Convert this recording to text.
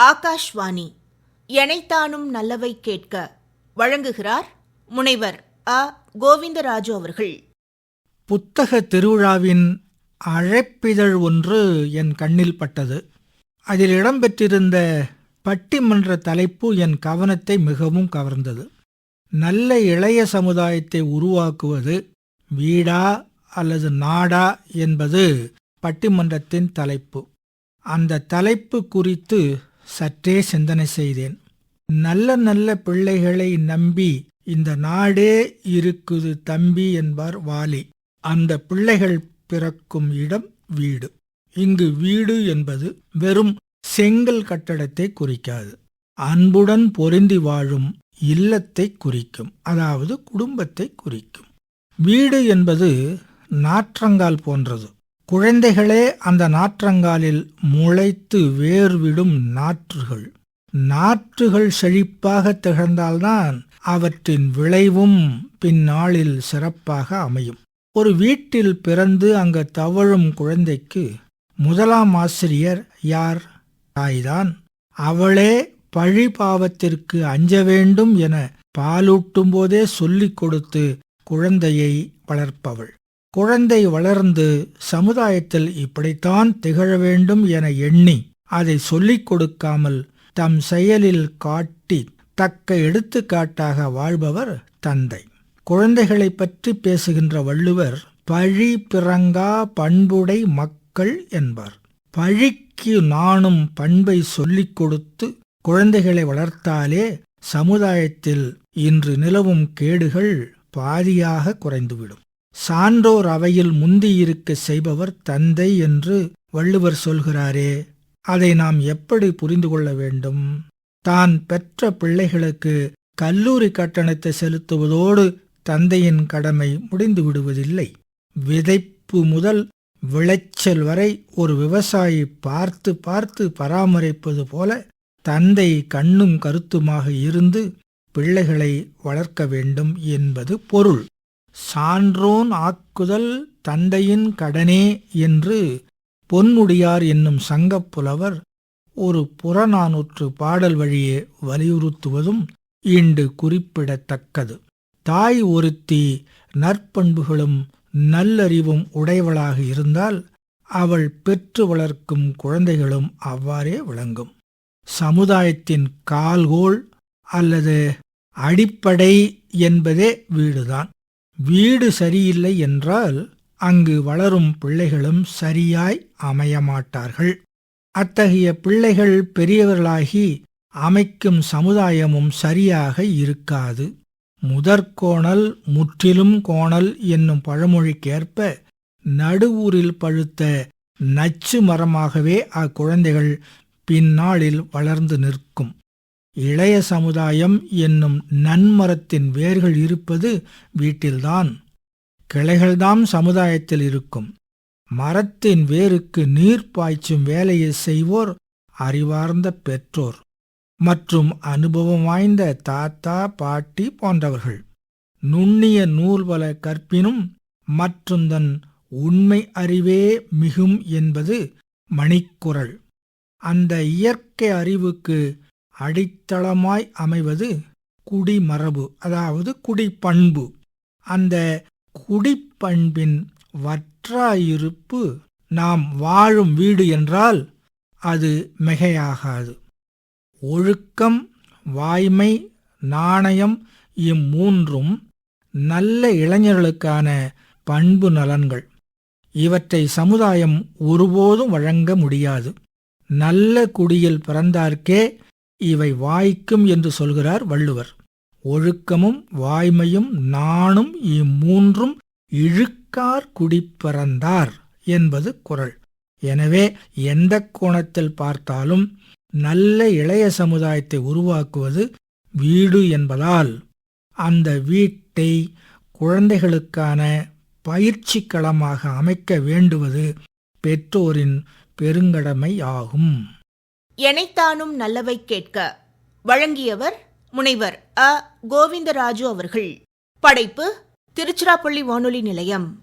ஆகாஷ்வாணி. எனைத்தானும் நல்லவை கேட்க வழங்குகிறார் முனைவர் அ. கோவிந்தராஜு அவர்கள். புத்தக திருவிழாவின் அழைப்பிதழ் ஒன்று என் கண்ணில் பட்டது. அதில் இடம்பெற்றிருந்த பட்டிமன்ற தலைப்பு என் கவனத்தை மிகவும் கவர்ந்தது. நல்ல இளைய சமுதாயத்தை உருவாக்குவது வீடா அல்லது நாடா என்பது பட்டிமன்றத்தின் தலைப்பு. அந்த தலைப்பு குறித்து சற்றே சிந்தனை செய்தேன். நல்ல நல்ல பிள்ளைகளை நம்பி இந்த நாடே இருக்குது தம்பி என்பார் வாலி. அந்த பிள்ளைகள் பிறக்கும் இடம் வீடு. இங்கு வீடு என்பது வெறும் செங்கல் கட்டடத்தை குறிக்காது. அன்புடன் பொருந்தி வாழும் இல்லத்தை குறிக்கும் அதாவது குடும்பத்தை குறிக்கும். வீடு என்பது நாற்றங்கால் போன்றது. குழந்தைகளே அந்த நாற்றங்காலில் முளைத்து வேர்விடும் நாற்றுகள். நாற்றுகள் செழிப்பாக திகழ்ந்தால்தான் அவற்றின் விளைவும் பின்னாளில் சிறப்பாக அமையும். ஒரு வீட்டில் பிறந்து அங்கு தவழும் குழந்தைக்கு முதலாம் ஆசிரியர் யார்? தாய்தான். அவளே பழி பாவத்திற்கு அஞ்ச வேண்டும் என பாலூட்டும் போதே சொல்லிக் கொடுத்து குழந்தையை வளர்ப்பவள். குழந்தை வளர்ந்து சமுதாயத்தில் இப்படித்தான் திகழ வேண்டும் என எண்ணி அதை சொல்லிக் கொடுக்காமல் தம் செயலில் காட்டி தக்க எடுத்துக்காட்டாக வாழ்பவர் தந்தை. குழந்தைகளைப் பற்றி பேசுகின்ற வள்ளுவர் பழி பிறங்கா பண்புடை மக்கள் என்பார். பழிக்கு நானும் பண்பை சொல்லிக் கொடுத்து குழந்தைகளை வளர்த்தாலே சமுதாயத்தில் இன்று நிலவும் கேடுகள் பாதியாக குறைந்துவிடும். சான்றோர் அவையில் முந்தியிருக்க செய்பவர் தந்தை என்று வள்ளுவர் சொல்கிறாரே அதை நாம் எப்படி புரிந்து கொள்ள வேண்டும்? தான் பெற்ற பிள்ளைகளுக்கு கல்லூரி கட்டணத்தை செலுத்துவதோடு தந்தையின் கடமை முடிந்து விடுவதில்லை. விதைப்பு முதல் விளைச்சல் வரை ஒரு விவசாயி பார்த்து பார்த்து பராமரிப்பது போல தந்தை கண்ணும் கருத்துமாக இருந்து பிள்ளைகளை வளர்க்க வேண்டும் என்பது பொருள். சான்றோன் ஆக்குதல் தந்தையின் கடனே என்று பொன்முடியார் என்னும் சங்கப் புலவர் ஒரு புறநானூற்று பாடல் வழியே வலியுறுத்துவதும் இன்று குறிப்பிடத்தக்கது. தாய் ஒருத்தி நற்பண்புகளும் நல்லறிவும் உடையவளாக இருந்தால் அவள் பெற்று வளர்க்கும் குழந்தைகளும் அவ்வாறே விளங்கும். சமுதாயத்தின் கால்கோள் அல்லது அடிப்படை என்பதே வீடுதான். வீடு சரியில்லை என்றால் அங்கு வளரும் பிள்ளைகளும் சரியாய் அமையமாட்டார்கள். அத்தகைய பிள்ளைகள் பெரியவர்களாகி அமைக்கும் சமுதாயமும் சரியாக இருக்காது. முதற்கோணல் முற்றிலும் கோணல் என்னும் பழமொழிக்கேற்ப நடுவூரில் பழுத்த நச்சு மரமாகவே அக்குழந்தைகள் பின்னாளில் வளர்ந்து நிற்கும். இளைய சமுதாயம் என்னும் நன்மரத்தின் வேர்கள் இருப்பது வீட்டில்தான். கிளைகள்தாம் சமுதாயத்தில் இருக்கும். மரத்தின் வேருக்கு நீர் பாய்ச்சும் வேலையை செய்வோர் அறிவார்ந்த பெற்றோர் மற்றும் அனுபவம் வாய்ந்த தாத்தா பாட்டி போன்றவர்கள். நுண்ணிய நூல்பல கற்பினும் மற்றுந்தன் உண்மை அறிவே மிகும் என்பது மணிக்குரல். அந்த இயற்கை அறிவுக்கு அடித்தளமாய் அமைவது குடிமரபு அதாவது குடிப்பண்பு. அந்த குடிப்பண்பின் வற்றாயிருப்பு நாம் வாழும் வீடு என்றால் அது மிகையாகாது. ஒழுக்கம் வாய்மை நாணயம் இம்மூன்றும் நல்ல இளைஞர்களுக்கான பண்பு நலன்கள். இவற்றை சமுதாயம் ஒருபோதும் வழங்க முடியாது. நல்ல குடியில் பிறந்தார்க்கே இவை வாய்க்கும் என்று சொல்கிறார் வள்ளுவர். ஒழுக்கமும் வாய்மையும் நாணும் இம்மூன்றும் இழுக்கார் குடிப்பிறந்தார் என்பது குரல். எனவே எந்த கோணத்தில் பார்த்தாலும் நல்ல இளைய சமுதாயத்தை உருவாக்குவது வீடு என்பதால் அந்த வீட்டை குழந்தைகளுக்கான பயிற்சி களமாக அமைக்க வேண்டுவது பெற்றோரின் பெருங்கடமை ஆகும் எனைத்தானும் நல்லவை கேட்க வழங்கியவர் முனைவர் அ. கோவிந்தராஜு அவர்கள். படைப்பு திருச்சிராப்பள்ளி வானொலி நிலையம்.